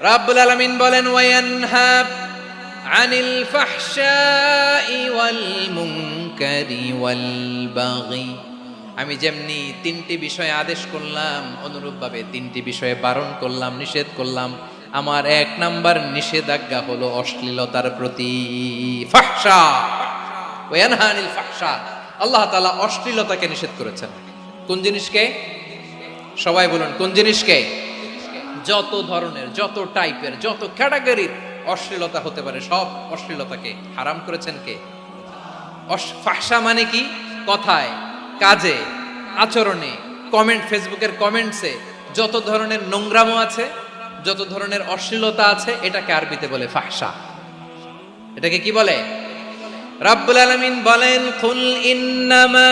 রাব্বুল আলামিন বলেন, ওয়ায়ানহা আনিল ফাহশাই ওয়াল মুনকারি ওয়াল আমি যেমনি তিনটি বিষয়ে আদেশ করলাম, অনুরূপভাবে তিনটি বিষয়ে বারণ করলাম, নিষেধ করলাম, আমার এক নাম্বার নিষেধাজ্ঞা হলো অশ্লীলতার প্রতি আল্লাহ তাআলা অশ্লীলতাকে নিষেধ করেছেন। কোন জিনিসকে? সবাই বলুন, কোন জিনিসকে? যত ধরনের, যত টাইপের যত ক্যাটাগরির অশ্লীলতা হতে পারে, সব অশ্লীলতাকে হারাম করেছেন কে? ফাহশা মানে কি? কথায়, কাজে, আচরণে কমেন্ট ফেসবুকের কমেন্টসে যত ধরনের নোংরামও আছে, যত ধরনের অশ্লীলতা আছে, এটাকে আরবিতে বলে ফাহশা এটাকে কি বলে? রাব্বুল আলামিন বলেন, কুল ইন্নামা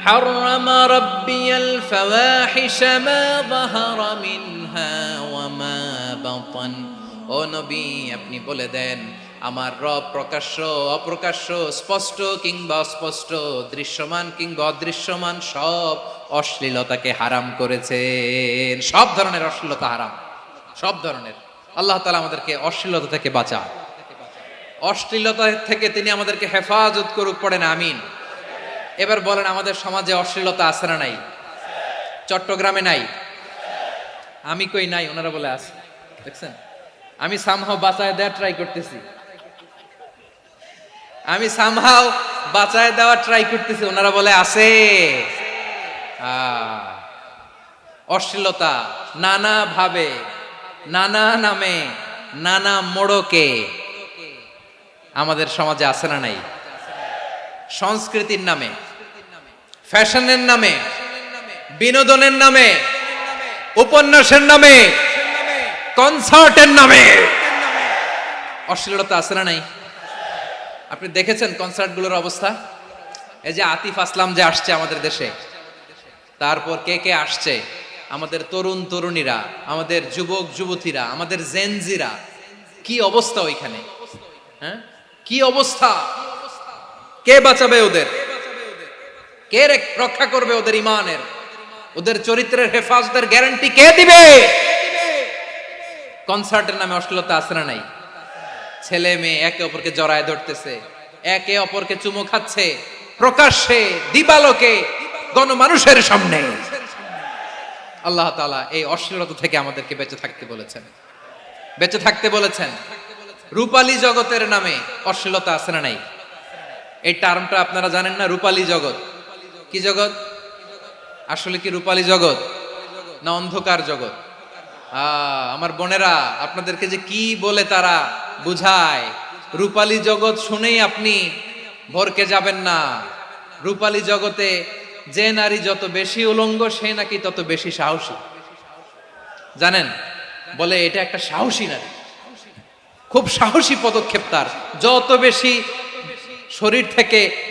حرم ربي الفواحش ما ظهر منها وما بطن ও নবী আপনি বলে দেন আমার রব প্রকাশ্য অপ্রকাশ্য স্পষ্ট কিংবা অস্পষ্ট দৃশ্যমান কিংবা অদৃশ্যমান সব অশ্লীলতাকে হারাম করেছেন সব ধরনের অশ্লীলতা হারাম সব ধরনের আল্লাহ তাআলা আমাদেরকে অশ্লীলতা থেকে বাঁচা অশ্লীলতা থেকে তিনি আমাদেরকে হেফাজত করুক পড়েন আমিন এবার বলেন, আমাদের সমাজে অশ্লীলতা আছে না নাই? চট্টগ্রামে নাই? আমি কই নাই? ওনারা বলে আছে। দেখছেন? আমি সামহাও বাঁচায় দেওয়ার ট্রাই করতেছি। আমি সামহাও বাঁচায় দেওয়ার ট্রাই করতেছি। ওনারা বলে আছে। অশ্লীলতা নানা ভাবে নানা নামে, নানা মোড়কে আমাদের সমাজে আছে না নাই? সংস্কৃতির নামে। ফ্যাশনের নামে, বিনোদনের নামে, উপন্যাসের নামে, কনসার্টের নামে। অশ্লীলতা আছে না নাই? আপনি দেখেছেন কনসার্টগুলোর অবস্থা? এই যে আতিফ আসলাম যে আসছে আমাদের দেশে, তারপর কে কে আসছে? আমাদের তরুণ তরুণীরা, আমাদের যুবক যুবতীরা, আমাদের জেনজিরা কি অবস্থা ওইখানে? হ্যাঁ? কি অবস্থা? কে বাঁচাবে ওদের? কে রক্ষা করবে ওদের ইমানের ওদের চরিত্রের হেফাজতের গ্যারান্টি কে দিবে? কনসার্টের নামে অশ্লীলতা না নাই? ছেলে মেয়ে একে অপরকে জড়ায় ধরতেছে, একে অপরকে চুমো খাচ্ছে, প্রকাশ্যে দিবালোকে গণমানুষের সামনে। আল্লাহ তাআলা এই অশ্লীলতা থেকে আমাদেরকে বেঁচে থাকতে বলেছেন। বেঁচে থাকতে বলেছেন। রূপালী জগতের নামে অশ্লীলতা আছে না নাই? এই টার্মটা আপনারা জানেন না? রূপালী জগৎ। কি জগৎ? আসলে কি রূপালী জগৎ? না অন্ধকার জগৎ? আমার বোনেরা, আপনাদেরকে যে কি বলে তারা বুঝায়। রূপালী জগৎ শুনেই আপনি ভরকে যাবেন না। রূপালী জগতে যে নারী যত বেশি উলঙ্গ, সে নাকি তত বেশি সাহসী। জানেন? বলে এটা একটা সাহসী নারী। খুব সাহসী পদক্ষেপ তার। যত বেশি শরীর থেকে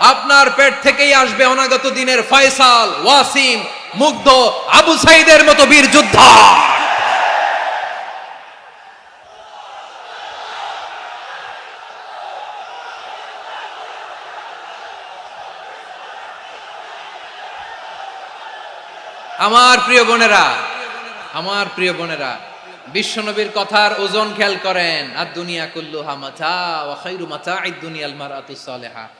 আপনার পেট থেকেই আসবে অনাগত দিনের ফয়সাল, ওয়াসিম, মুগ্ধ আবু সাইদের মতো বীর যোদ্ধা। আমার প্রিয় বোনেরা, আমার প্রিয় বোনেরা বিশ্বনবীর কথার ওজন খেয়াল করেন। আর দুনিয়া কুল্লু হামাচা ওয়া খাইরু মাতাঈদ দুনিয়াল মারআতু সালেহা।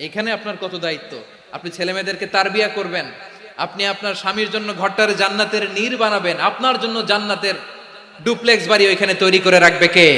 এখানে আপনার কত দায়িত্ব? আপনি ছেলে মেয়েদেরকে তারবিয়া করবেন। আপনি আপনার স্বামীর জন্য ঘরটার জান্নাতের নীর বানাবেন। আপনার জন্য জান্নাতের ডুপ্লেক্স বাড়ি ওইখানে তৈরি করে রাখবে কে?